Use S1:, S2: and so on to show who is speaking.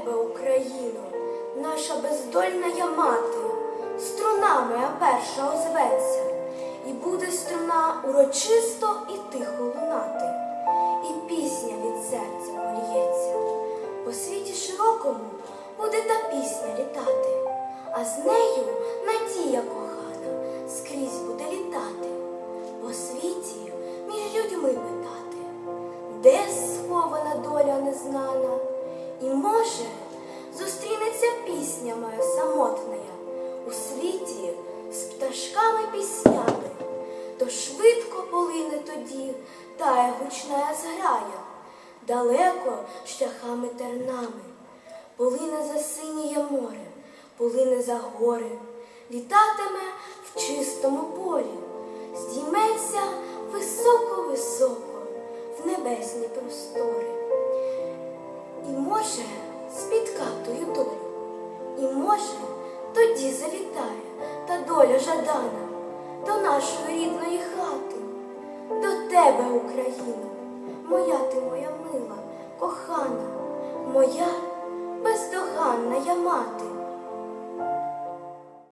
S1: тебе, Україно, наша бездольна я мати, струна моя перша озветься, і буде струна урочисто і тихо лунати, і пісня від серця поліється. По світі широкому буде та пісня літати, а з нею надія кохана скрізь буде літати, по світі між людьми питати, де схована доля незнана, пісня моя самотна у світі з пташками піснями, то швидко полине тоді тая гучна зграя, далеко шляхами тернами, полине за синіє море, полине за гори, літатиме в чистому полі, здійметься високо-високо в небесні простори. І може спітка тою долю, і може тоді завітає та доля жадана до нашої рідної хати, до тебе, Україна, моя ти моя мила, кохана, моя бездоганна я мати.